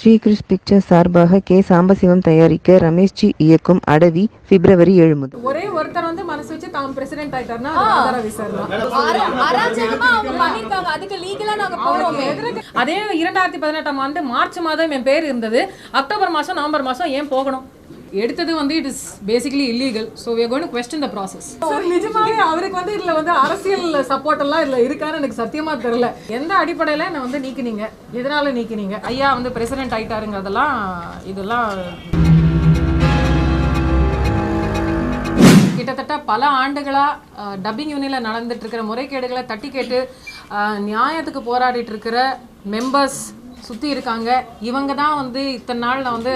Srikrish pictures சார்பாக K. Sambasivam தயாரிக்க ரமேஷ்ஜி இயக்கும் அடவி பிப்ரவரி ஏழு முதல் ஒரே ஒருத்தர் வந்து மனசு வச்சு தாம் பிரசிடென்ட் ஆயிட்டாருன்னா அதுக்கு லீகலா நாங்க போறோமே. அதே இரண்டாயிரத்தி பதினெட்டாம் ஆண்டு மார்ச் மாதம் என் பேர் இருந்தது. அக்டோபர் மாசம் நவம்பர் மாசம் ஏன் போகணும்? எடுத்தது வந்து it is basically illegal so we are going to process the நிஜமாவே அவருக்கு வந்து இதில் வந்து அரசியல் சப்போர்ட் எல்லாம் இதில் இருக்கான்னு எனக்கு சத்தியமா தெரியல. எந்த அடிப்படையில் நான் வந்து நீக்கினீங்க? எதனால நீக்கினீங்க? ஐயா வந்து பிரசிடென்ட் ஆயிட்டாருங்கிறதெல்லாம் இதெல்லாம் கிட்டத்தட்ட பல ஆண்டுகளாக டப்பிங் யூனியில் நடந்துட்டு இருக்கிற முறைகேடுகளை தட்டி கேட்டு நியாயத்துக்கு போராடிட்டு இருக்கிற மெம்பர்ஸ் சுற்றி இருக்காங்க. இவங்க தான் வந்து இத்தனை நாள் நான் வந்து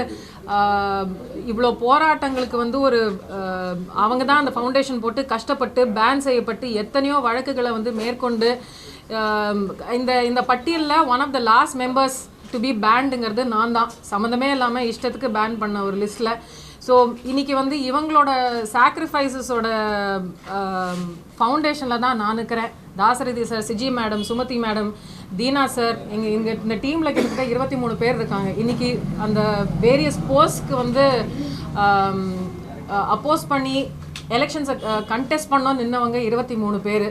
இவ்வளோ போராட்டங்களுக்கு வந்து ஒரு அவங்க தான் அந்த ஃபவுண்டேஷன் போட்டு கஷ்டப்பட்டு பேன் செய்யப்பட்டு எத்தனையோ வழக்குகளை வந்து மேற்கொண்டு இந்த இந்த பட்டியலில் one of the last members to be பேண்டுங்கிறது நான் தான் சம்மந்தமே இல்லாமல் இஷ்டத்துக்கு பேன் பண்ண ஒரு லிஸ்ட்டில் ஸோ இன்னைக்கு வந்து இவங்களோட சாக்ரிஃபைசஸோட ஃபவுண்டேஷனில் தான் நான் இருக்கிறேன். Dasarathi sir Siji madam Sumathi madam Deena sir எங்கள் இங்கே இந்த டீமில் கிட்டத்தட்ட இருபத்தி மூணு பேர் இருக்காங்க. இன்னைக்கு அந்த வேரியஸ் போஸ்ட்க்கு வந்து அப்போஸ் பண்ணி எலெக்ஷன்ஸை கண்டெஸ்ட் பண்ணோம் நின்னவங்க இருபத்தி மூணு பேர்.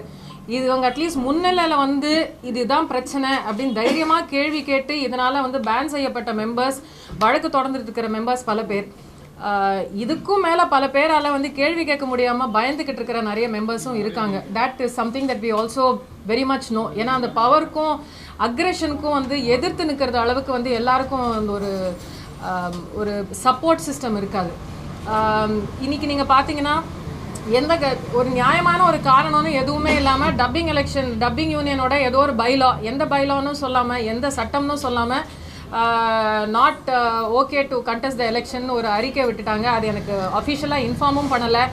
இவங்க அட்லீஸ்ட் முன்னிலையில் வந்து இதுதான் பிரச்சனை அப்படின்னு தைரியமாக கேள்வி கேட்டு இதனால் வந்து பேன் செய்யப்பட்ட மெம்பர்ஸ் வழக்கு தொடர்ந்துட்டு இருக்கிற மெம்பர்ஸ் பல பேர். இதுக்கும் மேலே பல பேரால வந்து கேள்வி கேட்க முடியாமல் பயந்துக்கிட்டு இருக்கிற நிறைய மெம்பர்ஸும் இருக்காங்க. That is something that we also very much know ஏன்னா அந்த பவருக்கும் அக்ரெஷனுக்கும் வந்து எதிர்த்து நிற்கிறது அளவுக்கு வந்து எல்லாருக்கும் அந்த ஒரு ஒரு சப்போர்ட் சிஸ்டம் இருக்காது. இன்னைக்கு நீங்கள் பார்த்தீங்கன்னா எந்த க- ஒரு நியாயமான ஒரு காரணம்னு எதுவுமே இல்லாமல் டப்பிங் எலெக்ஷன் டப்பிங் யூனியனோட ஏதோ ஒரு பைலா எந்த பைலான்னு சொல்லாமல் எந்த சட்டம்னு சொல்லாமல் not okay to contest the election ஒரு அறிக்கை விட்டுட்டாங்க. அது எனக்கு அஃபிஷியலாக இன்ஃபார்மும் பண்ணலை.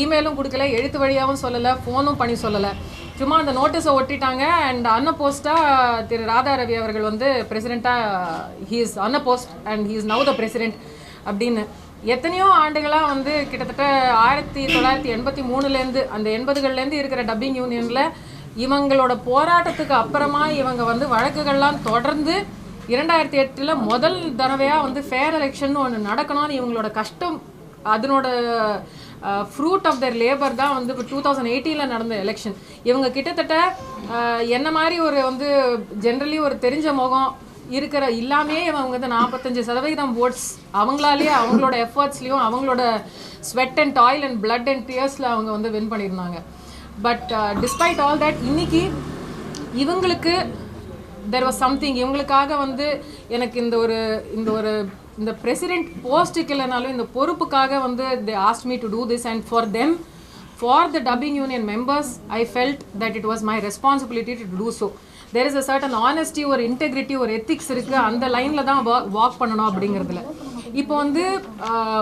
இமெயிலும் கொடுக்கல. எழுத்து வழியாகவும் சொல்லலை. ஃபோனும் பண்ணி சொல்லலை. சும்மா அந்த நோட்டீஸை ஒட்டிட்டாங்க. அண்ட் அன்னபோஸ்டாக திரு ராதா ரவி அவர்கள் வந்து பிரசிடெண்ட்டாக he is unopposed and he is now the president அப்படின்னு. எத்தனையோ ஆண்டுகளாக வந்து கிட்டத்தட்ட ஆயிரத்தி தொள்ளாயிரத்தி எண்பத்தி மூணுலேருந்து அந்த எண்பதுகள்லேருந்து இருக்கிற டப்பிங் யூனியனில் இவங்களோட போராட்டத்துக்கு அப்புறமா இவங்க வந்து வழக்குகள்லாம் தொடர்ந்து இரண்டாயிரத்தி எட்டில் முதல் தடவையாக வந்து ஃபேர் எலெக்ஷன் ஒன்று நடக்கணும்னு இவங்களோட கஷ்டம் அதனோட ஃப்ரூட் ஆஃப் தர் லேபர் தான் வந்து இப்போ டூ தௌசண்ட் எயிட்டீனில் நடந்த எலெக்ஷன் இவங்க கிட்டத்தட்ட என்ன மாதிரி ஒரு வந்து ஜென்ரலி ஒரு தெரிஞ்ச முகம் இருக்கிற இல்லாமே இவங்க வந்து நாற்பத்தஞ்சு சதவீதம் ஓட்ஸ் அவங்களாலேயே அவங்களோட எஃபர்ட்ஸ்லேயும் அவங்களோட sweat and toil and blood and டியர்ஸில் அவங்க வந்து வின் பண்ணியிருந்தாங்க. பட் டிஸ்பைட் ஆல் தட் இன்னைக்கு இவங்களுக்கு தெர் வாஸ் சம்திங் இவங்களுக்காக வந்து எனக்கு இந்த ஒரு இந்த ஒரு இந்த பிரசிடென்ட் போஸ்ட்டுக்கு இல்லைனாலும் இந்த பொறுப்புக்காக வந்து they asked me to do this and for them for the dubbing union members I felt that it was my responsibility to do so there is a certain honesty ஒரு இன்டெகிரிட்டி ஒரு ethics இருக்குது அந்த லைனில் தான் walk பண்ணணும் அப்படிங்கிறதுல. இப்போ வந்து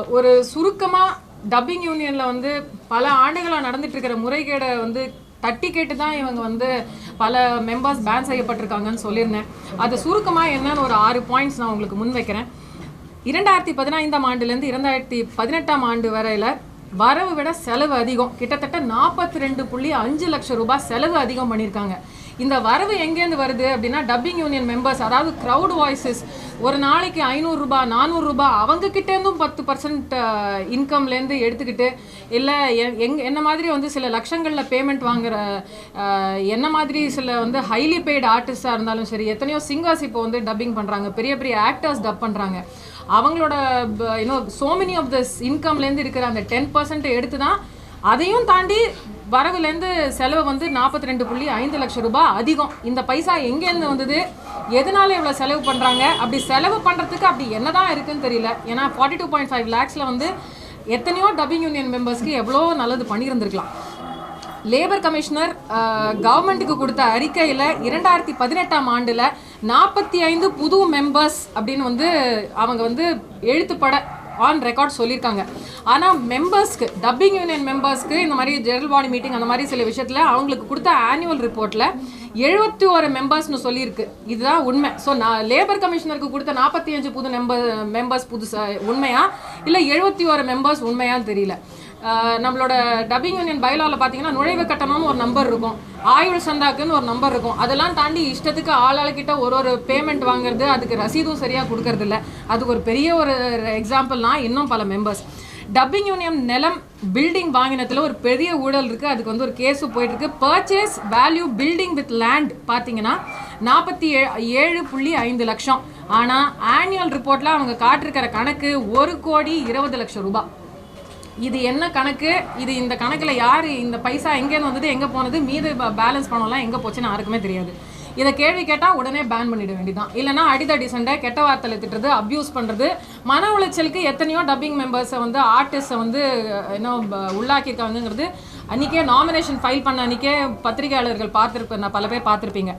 ஒரு சுருக்கமாக டப்பிங் யூனியனில் வந்து பல ஆண்டுகளாக நடந்துட்டு இருக்கிற முறைகேடை வந்து தட்டி கேட்டு தான் இவங்க வந்து பல மெம்பர்ஸ் பேன் செய்யப்பட்டிருக்காங்கன்னு சொல்லியிருந்தேன். அது சுருக்கமாக என்னன்னு ஒரு ஆறு பாயிண்ட்ஸ் நான் உங்களுக்கு முன் வைக்கிறேன். இரண்டாயிரத்தி பதினைந்தாம் ஆண்டுலேருந்து இரண்டாயிரத்தி பதினெட்டாம் ஆண்டு வரையில் வரவு விட செலவு அதிகம். கிட்டத்தட்ட நாற்பத்தி ரெண்டு புள்ளி அஞ்சு லட்சம் ரூபாய் செலவு அதிகம் பண்ணியிருக்காங்க. இந்த வரவு எங்கேருந்து வருது அப்படின்னா டப்பிங் யூனியன் மெம்பர்ஸ் அதாவது க்ரௌட் வாய்ஸஸ் ஒரு நாளைக்கு ஐநூறுரூபா நானூறுரூபா அவங்க கிட்டேருந்தும் பத்து பர்சன்ட் இன்கம்லேருந்து எடுத்துக்கிட்டு இல்லை எங் என்ன மாதிரி வந்து சில லட்சங்களில் பேமெண்ட் வாங்குற என்ன மாதிரி சில வந்து ஹைலி பெய்டு ஆர்டிஸ்டாக இருந்தாலும் சரி எத்தனையோ சிங்கர்ஸ் இப்போ வந்து டப்பிங் பண்ணுறாங்க பெரிய பெரிய ஆக்டர்ஸ் டப் பண்ணுறாங்க அவங்களோட you know so many of this இன்கம்லேருந்து இருக்கிற அந்த டென் பர்சன்ட் எடுத்து தான் அதையும் தாண்டி வரவுலேருந்து செலவு வந்து நாற்பத்தி ரெண்டு புள்ளி ஐந்து லட்சம் ரூபாய் அதிகம். இந்த பைசா எங்கேருந்து வந்தது? எதனால இவ்வளோ செலவு பண்ணுறாங்க அப்படி செலவு பண்ணுறதுக்கு அப்படி என்னதான் இருக்குன்னு தெரியல. ஏன்னா ஃபார்ட்டி டூ பாயிண்ட் ஃபைவ் லேக்ஸில் வந்து எத்தனையோ டப்பிங் யூனியன் மெம்பர்ஸ்க்கு எவ்வளோ நல்லது பண்ணியிருந்திருக்கலாம். லேபர் கமிஷனர் கவர்மெண்ட்டுக்கு கொடுத்த அறிக்கையில் இரண்டாயிரத்தி பதினெட்டாம் ஆண்டில் நாற்பத்தி ஐந்து புது மெம்பர்ஸ் அப்படின்னு வந்து அவங்க வந்து எழுத்துப்பட ஆன் ரெக்கார்ட் சொல்லியிருக்காங்க. ஆனால் மெம்பர்ஸ்க்கு டப்பிங் யூனியன் மெம்பர்ஸ்க்கு இந்த மாதிரி ஜெனரல் பாடி மீட்டிங் அந்த மாதிரி சில விஷயத்தில் அவங்களுக்கு கொடுத்த ஆனுவல் ரிப்போர்ட்டில் எழுபத்தி ஒரு மெம்பர்ஸ்னு சொல்லியிருக்கு. இதுதான் உண்மை. ஸோ நான் லேபர் கமிஷனருக்கு கொடுத்த நாற்பத்தி அஞ்சு புது மெம்பர் மெம்பர்ஸ் புதுசாக உண்மையா? இல்லை எழுபத்தி ஒரு மெம்பர்ஸ் உண்மையான்னு தெரியல. நம்மளோட டப்பிங் யூனியன் பைலாவில் பார்த்தீங்கன்னா நுழைவு கட்டணம்னு ஒரு நம்பர் இருக்கும். ஆயுள் சந்தாக்குன்னு ஒரு நம்பர் இருக்கும். அதெல்லாம் தாண்டி இஷ்டத்துக்கு ஆளாளுக்கிட்ட ஒரு ஒரு பேமெண்ட் வாங்குறது அதுக்கு ரசீதும் சரியாக கொடுக்கறது இல்லை. அதுக்கு ஒரு பெரிய ஒரு எக்ஸாம்பிள்னா இன்னும் பல மெம்பர்ஸ் டப்பிங் யூனியன் நிலம் பில்டிங் வாங்கினத்தில் ஒரு பெரிய ஊழல் இருக்குது அதுக்கு வந்து ஒரு கேஸு போயிட்டு இருக்கு purchase value building with land பார்த்தீங்கன்னா நாற்பத்தி ஏழு புள்ளி ஐந்து லட்சம். ஆனால் ஆனுவல் ரிப்போர்ட்டில் அவங்க காட்டிருக்கிற கணக்கு ஒரு கோடி இருபது லட்சம் ரூபாய். இது என்ன கணக்கு? இது இந்த கணக்கில் யார் இந்த பைசா எங்கேருந்து வந்தது எங்கே போனது மீது பேலன்ஸ் பணம்லாம் எங்கே போச்சுன்னு யாருக்குமே தெரியாது. இதை கேள்வி கேட்டால் உடனே பேன் பண்ணிட வேண்டியதான் இல்லைனா அடிதடி சண்டை கெட்ட வார்த்தையில் திட்டுறது அப்யூஸ் பண்ணுறது மன உளைச்சலுக்கு எத்தனையோ டப்பிங் மெம்பர்ஸை வந்து ஆர்டிஸ்ட்டை வந்து என்ன உள்ளாக்கியிருக்காங்கிறது அன்றைக்கே நாமினேஷன் ஃபைல் பண்ண அன்றைக்கே பத்திரிகையாளர்கள் பார்த்துருப்ப நான் பல பேர் பார்த்துருப்பீங்க.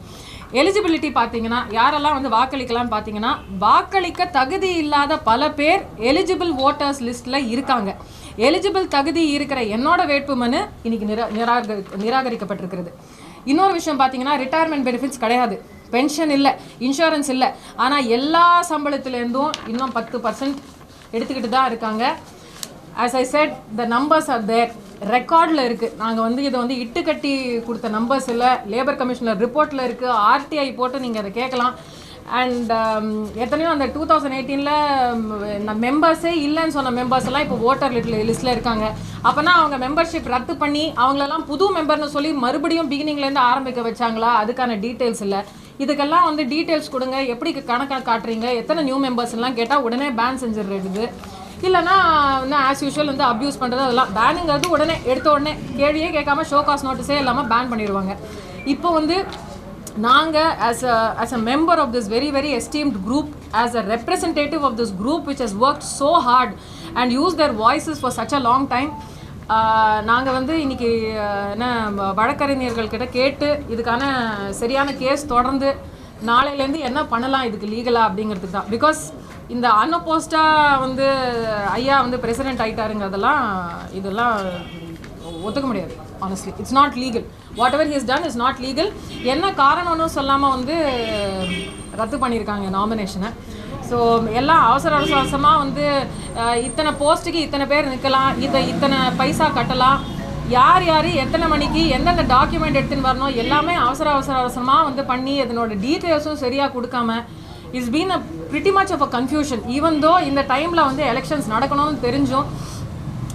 எலிஜிபிலிட்டி பார்த்தீங்கன்னா யாரெல்லாம் வந்து வாக்களிக்கலாம்னு பார்த்தீங்கன்னா வாக்களிக்க தகுதி இல்லாத பல பேர் எலிஜிபிள் ஓட்டர்ஸ் லிஸ்ட்டில் இருக்காங்க. எலிஜிபிள் தகுதி இருக்கிற என்னோட வேட்புமனு இன்னைக்கு நிரா நிராகரி நிராகரிக்கப்பட்டிருக்கிறது. இன்னொரு விஷயம் பார்த்தீங்கன்னா ரிட்டையர்மெண்ட் பெனிஃபிட்ஸ் கிடையாது. பென்ஷன் இல்லை இன்சூரன்ஸ் இல்லை. ஆனால் எல்லா சம்பளத்துலேருந்தும் இன்னும் பத்து பர்சன்ட் எடுத்துக்கிட்டு தான் இருக்காங்க. As I said the numbers are there ரெக்கார்டில் இருக்குது நாங்கள் வந்து இதை வந்து இட்டு கட்டி கொடுத்த நம்பர்ஸ் இல்லை. லேபர் கமிஷனர் ரிப்போர்ட்டில் இருக்குது ஆர்டிஐ போட்டு நீங்கள் அதை கேட்கலாம். அண்ட் um, எத்தனையோ அந்த டூ தௌசண்ட் எயிட்டீனில் மெம்பர்ஸே இல்லைன்னு சொன்ன மெம்பர்ஸ் எல்லாம் இப்போ ஓட்டர் லிட்டில் லிஸ்ட்டில் இருக்காங்க. அப்போனா அவங்க மெம்பர்ஷிப் ரத்து பண்ணி அவங்களெல்லாம் புது மெம்பர்னு சொல்லி மறுபடியும் பிகினிங்லேருந்து ஆரம்பிக்க வச்சாங்களா? அதுக்கான டீட்டெயில்ஸ் இல்லை. இதுக்கெல்லாம் வந்து டீட்டெயில்ஸ் கொடுங்க. எப்படி கணக்காக காட்டுறீங்க? எத்தனை நியூ மெம்பர்ஸ்லாம் கேட்டால் உடனே பேன் செஞ்சிடுறது இல்லைன்னா வந்து ஆஸ் யூஷுவல் வந்து அப்யூஸ் பண்ணுறது அதெல்லாம் பேனுங்கிறது உடனே எடுத்த உடனே கேள்வியே கேட்காம ஷோ காஸ் நோட்டீஸே இல்லாமல் பேன் பண்ணிடுவாங்க இப்போ வந்து நாங்கள் as a as a member of this very very esteemed group as a representative of this group which has work so hard and use their voices for such a long time நாங்கள் வந்து இன்னைக்கு uh, என்ன வ- வழக்கறிஞர்கள் கிட்ட கேட்டு இதுக்கான சரியான கேஸ் தொடர்ந்து நாளையிலேருந்து என்ன பண்ணலாம் இதுக்கு லீகலாக அப்படிங்கிறதுக்கு தான். பிகாஸ் இந்த அன்அப்போஸ்டாக வந்து ஐயா வந்து பிரசிடென்ட் ஆகிட்டாருங்கிறதெல்லாம் இதெல்லாம் ஒத்துக்க முடியாது. Honestly it's not legal whatever his done is not legal என்ன காரணம்னு சொல்லாமல் வந்து ரத்து பண்ணியிருக்காங்க நாமினேஷனை ஸோ எல்லாம் அவசர அவசர அவசரமாக வந்து இத்தனை போஸ்ட்டுக்கு இத்தனை பேர் நிற்கலாம் இதை இத்தனை பைசா கட்டலாம் யார் யார் எத்தனை மணிக்கு எந்தெந்த டாக்குமெண்ட் எடுத்துன்னு வரணும் எல்லாமே அவசர அவசர அவசரமாக வந்து பண்ணி அதனோட டீட்டெயில்ஸும் சரியாக கொடுக்காம it's been a pretty much of a confusion even though இந்த டைமில் வந்து எலெக்ஷன்ஸ் நடக்கணும்னு தெரிஞ்சும்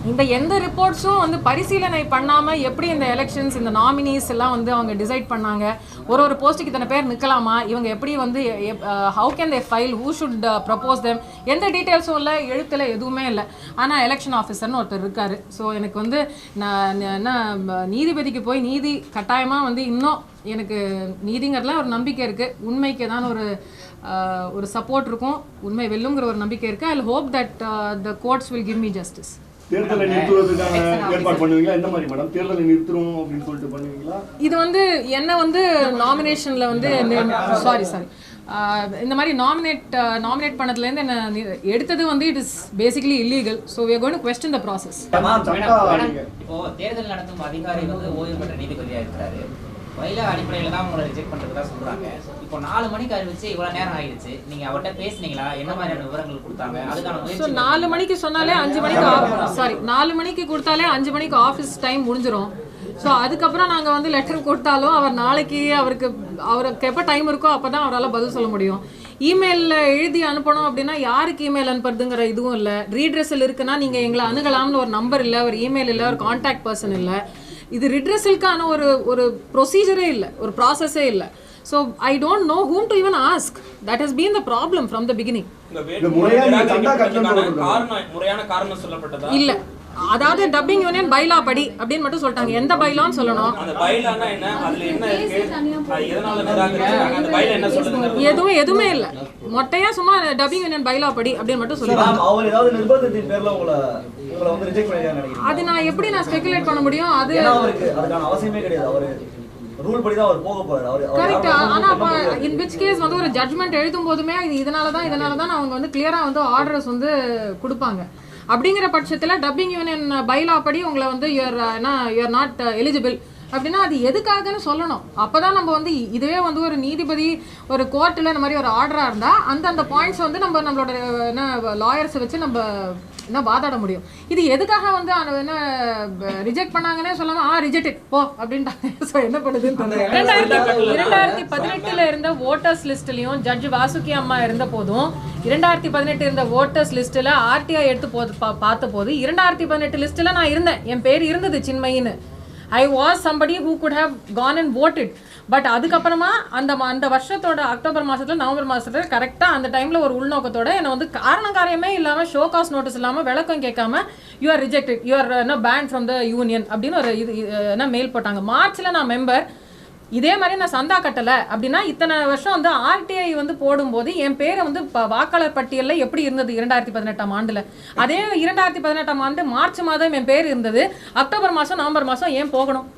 இந்த எந்த ரிப்போர்ட்ஸும் வந்து பரிசீலனை பண்ணாமல் எப்படி இந்த எலெக்ஷன்ஸ் இந்த நாமினிஸ் எல்லாம் வந்து அவங்க டிசைட் பண்ணாங்க? ஒரு ஒரு போஸ்ட்டுக்கு இத்தனை பேர் நிற்கலாமா இவங்க எப்படி வந்து how can they file who should propose them எந்த டீட்டெயில்ஸும் இல்லை எழுத்தில் எதுவுமே இல்லை. ஆனால் எலெக்ஷன் ஆஃபீஸர்னு ஒருத்தர் இருக்கார். ஸோ எனக்கு வந்து நான் என்ன நீதிபதிக்கு போய் நீதி கட்டாயமாக வந்து இன்னும் எனக்கு நீதிங்கிறதுல ஒரு நம்பிக்கை இருக்குது உண்மைக்கு ஏதாவது ஒரு ஒரு சப்போர்ட் இருக்கும். உண்மை வெல்லுங்கிற ஒரு நம்பிக்கை இருக்குது I hope that the courts will give me justice தேர்தலை நிறுத்துவதற்கான ஏற்பாடு பண்ணுவீங்களா? என்ன மாதிரி மேடம்? தேர்தலை நிறுத்துறோம் அப்படின்னு சொல்லிட்டு பண்ணுவீங்களா? இது வந்து என்ன வந்து நாமினேஷன்ல வந்து சாரி சாரி இந்த மாதிரி நாமினேட் நாமினேட் பண்ணதுலேருந்து என்ன எடுத்தது வந்து it is basically illegal so we are going to question the process. Ma'am, சட்டா நீங்க இப்போ தேர்தல் நடத்தும் அதிகாரி வந்து ஓய்வு பெற்ற நீதிபதியா இருக்கிறாரு. வயல அடிப்படையில தான் உங்களை ரிஜெக்ட் பண்றதா சொல்றாங்க. இப்போ நாலு மணிக்கு அறிவிச்சு இவ்வளவு நேரம் ஆயிடுச்சு. நீங்க அவர்கிட்ட பேசுனீங்களா? என்ன மாதிரியான விவரங்கள் கொடுத்தாங்க? அதுக்கான முயற்சி நாலு மணிக்கு சொன்னாலே அஞ்சு மணிக்கு சாரி நாலு மணிக்கு கொடுத்தாலே அஞ்சு மணிக்கு ஆஃபீஸ் டைம் முடிஞ்சிரும். ஸோ அதுக்கப்புறம் நாங்கள் வந்து லெட்டர் கொடுத்தாலும் அவர் நாளைக்கு அவருக்கு அவருக்கு எப்போ டைம் இருக்கோ அப்போ தான் அவரால் பதில் சொல்ல முடியும். இமெயிலில் எழுதி அனுப்பணும் அப்படின்னா யாருக்கு இமெயில் அனுப்புறதுங்கிற இதுவும் இல்லை. ரீட்ரெஸல் இருக்குன்னா நீங்கள் எங்களை அணுகலாம்னு ஒரு நம்பர் இல்லை ஒரு இமெயில் இல்லை ஒரு காண்டாக்ட் பர்சன் இல்லை. இது ரிட்ரெஸலுக்கான ஒரு ஒரு ப்ரொசீஜரே இல்லை ஒரு ப்ராசஸே இல்லை so I don't know whom to even ask that has been the problem from the beginning இல்ல. அதாவது டப்பிங் யூனியன் பைலா படி அப்படின்னு மட்டும் சொல்லிட்டாங்க. எந்த பைலான்னு சொல்லணும்? அந்த பைலானா என்ன? அதுல என்ன இருக்கு? அது எதனால நிராகரிச்சாங்க அந்த பைல என்ன சொல்லுதுங்க எதுவும் எதுவுமே இல்ல. மொட்டையா சும்மா டப்பிங் யூனியன் பைலா படி அப்படின்னு மட்டும் சொல்லுவாங்க மேம், அவர் ஏதாவது நிர்பந்தத்தின் பேர்ல உங்களை உங்களை வந்து ரிஜெக்ட் பண்ணிருக்காங்க நினைக்கிறீங்க அது நான் எப்படி நான் ஸ்பெகுலேட் பண்ண முடியும்? அது அவசியமே கிடையாது. அவரு ரூல் படி தான் அவர் போக போறாரு. அவர் அவர் கரெக்ட் யாருமே ஆனா அப்ப. இன் விச் கேஸ் வந்து ஒரு ஜட்மெண்ட் எழுதும் போதுமே இது இதனால தான் இதனால தான் அவங்க வந்து கிளியரா வந்து ஆர்டர்ஸ் வந்து கொடுப்பாங்க. அப்படிங்கிற பட்சத்தில் டப்பிங் யூனியன் பைலா படி உங்களை வந்து யூஆர் uh, என்ன யூஆர் நாட் எலிஜிபிள் அப்படின்னா அது எதுக்காகன்னு சொல்லணும். அப்பதான் நம்ம வந்து இதுவே வந்து ஒரு நீதிபதி ஒரு கோர்ட்டில் இந்த மாதிரி ஒரு ஆர்டராக இருந்தால் அந்த அந்த பாயிண்ட்ஸ் வந்து நம்ம நம்மளோட uh, என்ன லாயர்ஸை வச்சு நம்ம என்ன வாதாட முடியும். இது எதுக்காக வந்து என்ன ரிஜெக்ட் பண்ணாங்கன்னே சொல்லாம ஆ ரிஜெக்ட் போ அப்படின்ட்டாங்க. ஸோ என்ன பண்ணுதுன்னு. இரண்டாயிரத்தி பதினெட்டுல இருந்த ஓட்டர்ஸ் லிஸ்ட்லயும் ஜட்ஜ் வாசுகி அம்மா இருந்த போதும் இரண்டாயிரத்தி பதினெட்டு இருந்த ஓட்டர்ஸ் லிஸ்ட்ல ஆர்டிஐ எடுத்து பா- பார்த்த போது இரண்டாயிரத்தி பதினெட்டு லிஸ்ட்ல நான் இருந்தேன். என் பேர் இருந்தது சின்மயின்னு. I was somebody who could have gone and voted. But அதுக்கப்புறமா அந்த அந்த வருஷத்தோட அக்டோபர் மாதத்தில் நவம்பர் மாதத்தில் கரெக்டாக அந்த டைமில் ஒரு உள்நோக்கத்தோட என்னை வந்து காரணம் காரியமே இல்லாமல் ஷோ காஸ் நோட்டீஸ் இல்லாமல் விளக்கம் கேட்காம you are rejected you are என்ன பேன் ஃப்ரம் த யூனியன் அப்படின்னு ஒரு இது என்ன மெயில் போட்டாங்க. மார்ச்ல நான் மெம்பர் இதே மாதிரி நான் சந்தா கட்டலை அப்படின்னா இத்தனை வருஷம் வந்து ஆர்டிஐ வந்து போடும்போது என் பேரை வந்து ப- வாக்காளர் பட்டியலில் எப்படி இருந்தது இரண்டாயிரத்தி பதினெட்டாம் ஆண்டில்? அதே இரண்டாயிரத்தி பதினெட்டாம் ஆண்டு மார்ச் மாதம் என் பேர் இருந்தது. அக்டோபர் மாதம் நவம்பர் மாதம் ஏன் போகணும்?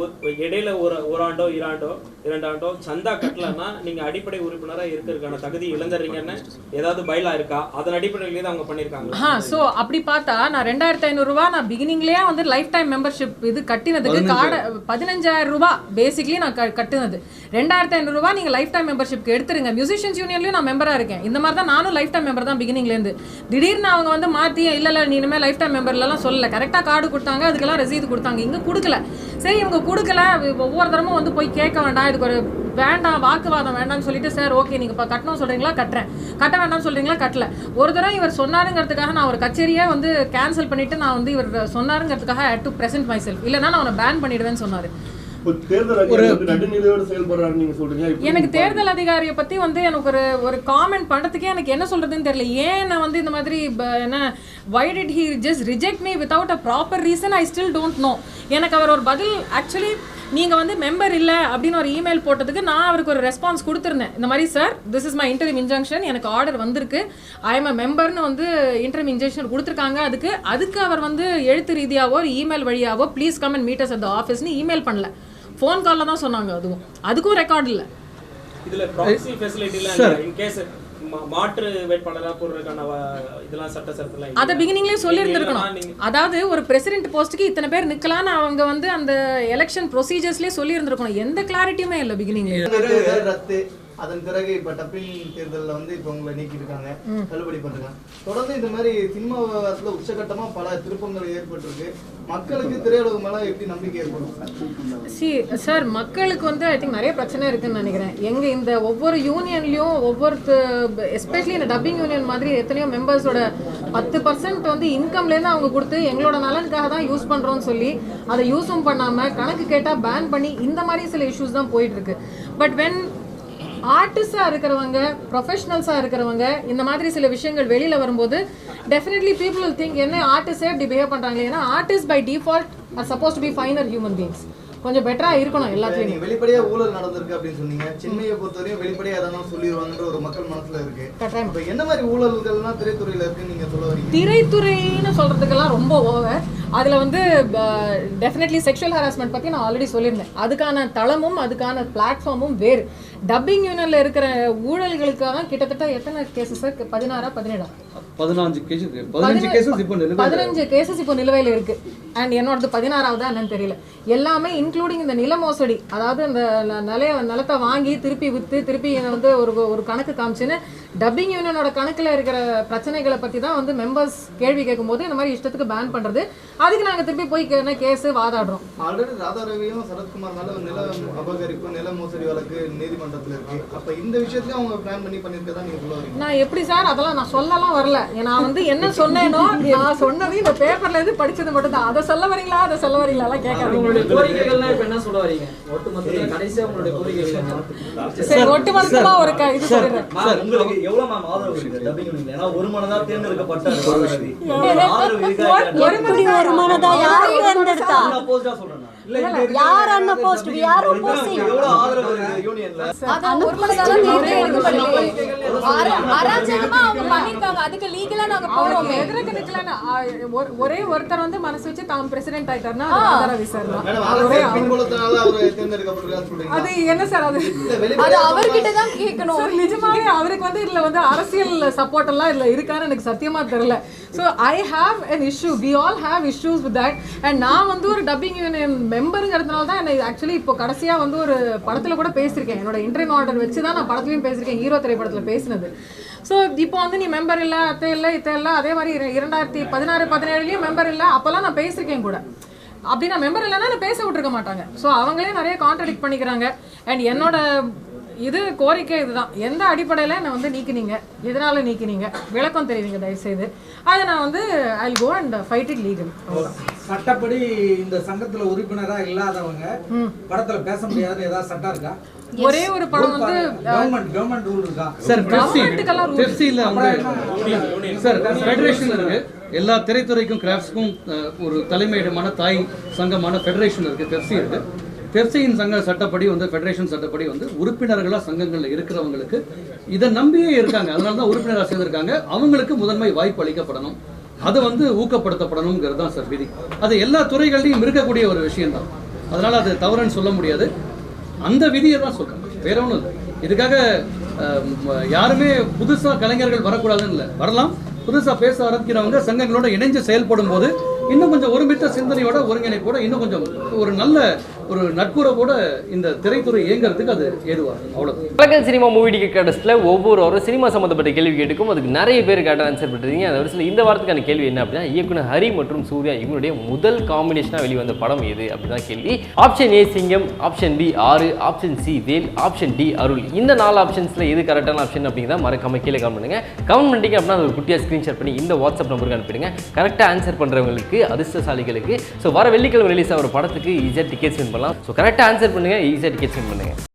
ஒரு- இடையில ஒரு ஒரு ஆண்டோ இராண்டோ இரண்டு ஆண்டோ சந்தா கட்டலன்னா நீங்க அடிப்படை உறுப்பினரா இருக்கிறதுக்கான தகுதி இழந்துறீங்கன்னு ஏதாவது பயிலா இருக்கா? அதன் அடிப்படையிலேயே தான் அவங்க பண்ணிருக்காங்க ஆ ஸோ அப்படி பார்த்தா நான் ரெண்டாயிரத்தி ஐநூறுரூவா நான் பிகினிங்லேயே வந்து லைஃப் டைம் மெம்பர்ஷிப் இது கட்டினதுக்கு கார்டு பதினஞ்சாயிரம் ரூபாய் பேசிக்லி நான் கட்டுனது. ரெண்டாயிரத்தி ஐநூறுரூவா நீங்கள் லைஃப் டைம் மெம்பர்ஷிப் எடுத்துருங்க. மியூசிஷியன்ஸ் யூனியன்லையும் நான் மெம்பராக இருக்கேன். இந்த மாதிரி தான் நானும் லைஃப் டைம் மெம்பர் தான் பிகினிங்லேருந்து திடீர்னு அவங்க வந்து மாற்றி இல்லை இல்லை நீ இனிமேல் லைஃப் டைம் மெம்பர்லாம் சொல்லல கரெக்டாக கார்டு கொடுத்தாங்க அதுக்கெல்லாம் ரசீது கொடுத்தாங்க. இங்கே கொடுக்கல. சரி இவங்க கொடுக்கல. ஒவ்வொரு தரமும் வந்து போய் கேட்க வேண்டாம். இதுக்கு ஒரு வேண்டாம் வாக்குவாதம் வேண்டாம்னு சொல்லிட்டு சார் ஓகே நீங்கள் இப்போ கட்டணும் சொல்கிறீங்களா கட்டுறேன். கட்ட வேண்டாம்னு சொல்கிறீங்களா கட்டல. ஒரு தடவை இவர் சொன்னாருங்கிறதுக்காக நான் ஒரு கச்சேரியே வந்து கேன்சல் பண்ணிவிட்டு நான் வந்து இவர் சொன்னாருங்கிறதுக்காக டு ப்ரெசென்ட் மை செல்ஃப் இல்லைன்னா நான் அவனை பேன் பண்ணிடுவேன்னு சொன்னார். எனக்கு தேர்தல் அதிகாரியை பத்தி வந்து எனக்கு ஒரு ஒரு காமெண்ட் பண்றதுக்கே எனக்கு என்ன சொல்றதுன்னு தெரியல. ஏன் நான் வந்து இந்த மாதிரி என்ன why did he just reject me without a proper reason I still don't know எனக்கு அவர் ஒரு பதில் ஆக்சுவலி நீங்க வந்து மெம்பர் இல்ல அப்படின்னு ஒரு இமெயில் போட்டதுக்கு நான் அவருக்கு ஒரு ரெஸ்பான்ஸ் கொடுத்துருந்தேன். இந்த மாதிரி sir this is my interview injunction எனக்கு ஆர்டர் வந்திருக்கு. ஐ எம் அ மெம்பர்னு வந்து இன்டர்வியூ இன்ஜெக்ஷன் கொடுத்துருக்காங்க. அதுக்கு அதுக்கு அவர் வந்து எழுத்து ரீதியாவோ email வழியாவோ please come and meet us at ஆஃபீஸ்னு email பண்ணல. ஃபோன் காலில் தான் சொன்னாங்க அதுவும். அதுக்கும் ரெக்கார்ட் இல்லை. இதுல ப்ராக்ஸி ஃபெசிலிட்டிலாம் இன் கேஸ் மாற்று வேட்பாளரா போடுறதுக்கான இதெல்லாம் சட்ட சட்டத்தெல்லாம் அதை பிகினிங்லேயே சொல்லி இருந்திருக்கணும் இல்லைன்னா நீங்க- அதாவது ஒரு பிரசிடென்ட் போஸ்ட்டுக்கு இத்தனை பேர் நிக்கலாம்னு அவங்க வந்து அந்த எலெக்ஷன் ப்ரொசீஜர்ஸ்லேயே சொல்லி இருந்திருக்கணும் எந்த கிளாரிட்டியுமே இல்லை பிகினிங்லேயே அதன் பிறகு இப்ப டப்பிங் தேர்தல்ல வந்து இப்ப உங்களை நீக்கியிருக்காங்க. தள்ளுபடி பண்றாங்க தொடர்ந்து இந்த மாதிரி சினிமா விவகாரத்துல உச்சகட்டமா பல திருப்பங்கள் ஏற்பட்டிருக்கு. மக்களுக்கு திரையுலகம் மேல எப்படி நம்பிக்கை ஏற்படும்? சி சார் மக்களுக்கு வந்து ஐ திங்க் நிறைய பிரச்சனை இருக்குன்னு நினைக்கிறேன். எங்க இந்த ஒவ்வொரு யூனியன்லயும் ஒவ்வொரு எஸ்பெஷலி இந்த டப்பிங் யூனியன் மாதிரி எத்தனையோ மெம்பர்ஸோட பத்து பர்சன்ட் வந்து இன்கம்லேருந்து அவங்க கொடுத்து எங்களோட நலனுக்காக தான் யூஸ் பண்றோம்னு சொல்லி அதை யூஸும் பண்ணாம கணக்கு கேட்டா பேன் பண்ணி இந்த மாதிரி சில இஷ்யூஸ் தான் போயிட்டு இருக்கு. பட் வென் ஆர்டிஸ்டாக இருக்கிறவங்க ப்ரொஃபஷனல்ஸாக இருக்கிறவங்க இந்த மாதிரி சில விஷயங்கள் வெளியில் வரும்போது டெஃபினெட்லி பீப்புள் திங்க் என்ன ஆர்டிஸ்டே இப்படி பிஹேவ் பண்ணுறாங்களே ஏன்னா artist by default are suppose to be finer human beings கொஞ்சம் பெட்டராக இருக்கணும் எல்லாத்துலேயுமே. வெளிப்படையா ஊழல் நடந்திருக்கு அப்படின்னு சொன்னீங்க. சென்னையை பொறுத்தவரையும் வெளிப்படையா எதனா சொல்லிடுவாங்கன்ற ஒரு மக்கள் மனசுல இருக்கு. கட்டாயம். என்ன மாதிரி ஊழல்கள்லாம் திரைத்துறையில இருக்குன்னு நீங்க சொல்ல வரீங்க? திரைத்துறைன்னு சொல்றதுக்கெல்லாம் ரொம்ப ஓவர் அதுல வந்து டெஃபினெட்லி செக்ஷுவல் ஹராஸ்மெண்ட் பத்தி நான் ஆல்ரெடி சொல்லியிருந்தேன். அதுக்கான தளமும் அதுக்கான பிளாட்ஃபார்மும் வேறு. டப்பிங் யூனியன்ல இருக்கிற ஊழல்களுக்காக கிட்டத்தட்ட எத்தனை கேசஸ் பதினாறா பதினேழா? பதினஞ்சு கேசஸ் இப்போ நிலுவையில் பதினஞ்சு கேசஸ் இப்போ நிலுவையில் இருக்கு. அண்ட் என்னோடது பதினாறாவதா என்னன்னு தெரியல. எல்லாமே இன்க்ளூடிங் இந்த நில மோசடி அதாவது இந்த நிலைய நிலத்தை வாங்கி திருப்பி வித்து திருப்பி வந்து ஒரு ஒரு கணக்கு காமிச்சுன்னு டப்பிங் யூனியனோட கணக்குல இருக்கிற பிரச்சனைகளை பத்தி தான் வந்து மெம்பர்ஸ் கேள்வி கேட்கும்போது இந்த மாதிரி இஷ்டத்துக்கு பேன் பண்றது. அதுக்கு நாங்க திருப்பி போய் என்ன கேஸ் வாதாடுறோம். ஆல்ரெடி ராதா ரவியும் சரத்குமார் மேல ஒரு நில அபகரிப்பு நில மோசடி வழக்கு நீதிமன்றத்துல இருக்கு. அப்ப இந்த விஷயத்தையும் அவங்க பிளான் பண்ணி பண்ணிருக்கதா நீங்க சொல்ல வரீங்க? நான் எப்படி சார் அதெல்லாம் நான் சொல்லலாம் வரல. நான் வந்து என்ன சொன்னேனோ நான் சொன்னது இந்த பேப்பர்ல இருந்து படிச்சது மட்டும் தான் அதை சொல்ல வரீங்களா அதை சொல்ல வரீங்களா எல்லாம் கேட்காதீங்க. உங்களுடைய கோரிக்கைகள்லாம் இப்ப என்ன சொல்ல வரீங்க? ஒட்டுமொத்தத்துல கடைசியா உங்களுடைய கோரிக்கைகள்? சரி ஒட்டுமொத்தமா ஒரு க- இது உங்களுக்கு எவ்வளவு மேம் ஆதரவு இருக்கு டப்பிங் யூனியன்ல ஏன்னா ஒரு மனதா தேர்ந்தெடுக்கப்பட்ட ராதா ரவி. உங்களுக்கு ஆதரவு இருக்கா இல்லையா? எப்படி ஒரு மனதா யார் தேர்ந்தெடுத்தா நான் ஆ சொல்றேன். யார் போஸ்ட் யார் opposing? எவ்வளவு ஆதரவு இருக்கு யூனியன்ல அதான் ஒரு அராஜகமா அவங்க பண்ணிருக்காங்க அதுக்கு லீகலா நாங்க போறோமே. எதிர்க்க நிக்கலன்னு, ஆ, ஒரு- ஒரே ஒருத்தர் வந்து மனசு வச்சு தாம் பிரசிடென்ட் ஆயிட்டாருன்னா அது ஒரே. பின்புலத்தினால அவர் அது என்ன சார் அது? அது அவர்கிட்ட தான் கேட்கணும். நிஜமாவே அவருக்கு வந்து இதுல வந்து அரசியல் சப்போர்ட் எல்லாம் இதுல இருக்கான்னு எனக்கு சத்தியமா தெரியல. So I have an issue we all have issues with that and நான் வந்து ஒரு டப்பிங் யூனியன் மெம்பருங்கிறதுனால தான் என்ன ஆக்சுவலி இப்போ கடைசியாக வந்து ஒரு படத்தில் கூட பேசியிருக்கேன். என்னோட இன்டர்வியூ ஆர்டர் வச்சு தான் நான் படத்துலையும் பேசியிருக்கேன். ஹீரோ திரைப்படத்தில் பேசினது. ஸோ இப்போ வந்து நீ மெம்பர் இல்லை அத்தை இல்லை இத்தை இல்லை அதே மாதிரி இரண்டாயிரத்தி பதினாறு பதினேழுலேயும் மெம்பர் இல்லை அப்போல்லாம் நான் பேசியிருக்கேன் கூட. அப்படி நான் மெம்பர் இல்லைன்னா நான் பேச விட்டுருக்க மாட்டாங்க. ஸோ அவங்களே நிறைய கான்ட்ரடிக்ட் பண்ணிக்கிறாங்க. அண்ட் என்னோட இது கோரிக்கை இதுதான். எந்த அடிப்படையில் என்னை வந்து நீக்கினீங்க? எதனால நீக்கினீங்க? விளக்கம் தெரிவிங்க தயவுசெய்து. அதை நான் வந்து I go and fight it legal சட்டப்படி இந்த சங்கத்துல உறுப்பினரா இல்லாதவங்க படத்துல பேச முடியாதுன்னு ஏதாவது சட்டம் இருக்கா? ஒரே ஒரு படம் வந்து கவர்மெண்ட் கவர்மெண்ட் ரூல் இருக்கா? சார் கவர்மெண்ட்டுக்கெல்லாம். பெப்சியில் வந்து சார் ஃபெடரேஷன் இருக்கு? எல்லா திரைத்துறைக்கும் கிராஃப்ட்ஸ்க்கும் ஒரு தலைமையிடமான தாய் சங்கமான ஃபெடரேஷன் இருக்கு. பெப்சி இருக்கு. பெப்சியின் சங்க சட்டப்படி வந்து ஃபெடரேஷன் சட்டப்படி வந்து உறுப்பினர்களாக சங்கங்களில் இருக்கிறவங்களுக்கு இதை நம்பியே இருக்காங்க. அதனால தான் உறுப்பினராக சேர்ந்திருக்காங்க. அவங்களுக்கு முதன்மை வாய்ப்பு அளிக்கப்படணும். அதை வந்து ஊக்கப்படுத்தப்படணுங்கிறது தான் சார் விதி. அது எல்லா துறைகள்லையும் இருக்கக்கூடிய ஒரு விஷயம்தான். அதனால அது தவறுன்னு சொல்ல முடியாது. அந்த விதியை தான் சொல்றேன் வேற ஒன்றும் இல்லை. இதுக்காக அஹ், யாருமே புதுசா கலைஞர்கள் வரக்கூடாதுன்னு இல்லை. வரலாம். புதுசா பேச ஆரம்பிக்கிறவங்க சங்கங்களோட இணைஞ்சு செயல்படும் போது இன்னும் கொஞ்சம் ஒருமித்த சிந்தனையோட ஒருங்கிணைப்போட இன்னும் கொஞ்சம் ஒரு நல்ல ஒரு நட்புறவோட இந்த திரைத்துறை இயங்குறதுக்கு அது ஏதுவாக அவ்வளோ உலக சினிமா மூவி டிக்கெட் கட்டஸ்ட்டில் ஒவ்வொரு சினிமா சம்மந்தப்பட்ட கேள்வி கேட்டுக்கும் அதுக்கு நிறைய பேர் கேட்ட ஆன்சர் பண்ணிருக்கீங்க அந்த வருஷத்தில் இந்த வாரத்துக்கான கேள்வி என்ன அப்படின்னா இயக்குனர் ஹரி மற்றும் சூர்யா இவங்களுடைய முதல் காம்பினேஷனாக வெளிவந்த படம் எது அப்படிதான் கேள்வி. Option A Singam option B Aaru option C Vel option D Arul. இந்த நாலு ஆப்ஷன்ஸில் எது கரெக்டான ஆப்ஷன் அப்படிங்கிறத மறக்காம கீழே கமெண்ட் பண்ணுங்க. கமெண்ட் பண்ணிட்டீங்க அப்படின்னா ஒரு குட்டியாக ஸ்க்ரீன்ஷாட் பண்ணி இந்த வாட்ஸ்அப் நம்பருக்கு அனுப்பிடுங்க. கரெக்டாக ஆன்சர் பண்ணுறவங்களுக்கு அதிர்ஷ்டசாலிகளுக்கு. ஸோ வர வெள்ளிக்கிழமை ரிலீஸ் ஆகிற படத்துக்கு ஈஸியாக டிக்கெட்ஸ் வின் பண்ணலாம். ஸோ கரெக்டாக ஆன்சர் பண்ணுங்கள் ஈஸியாக டிக்கெட் சென்ட் பண்ணுங்கள்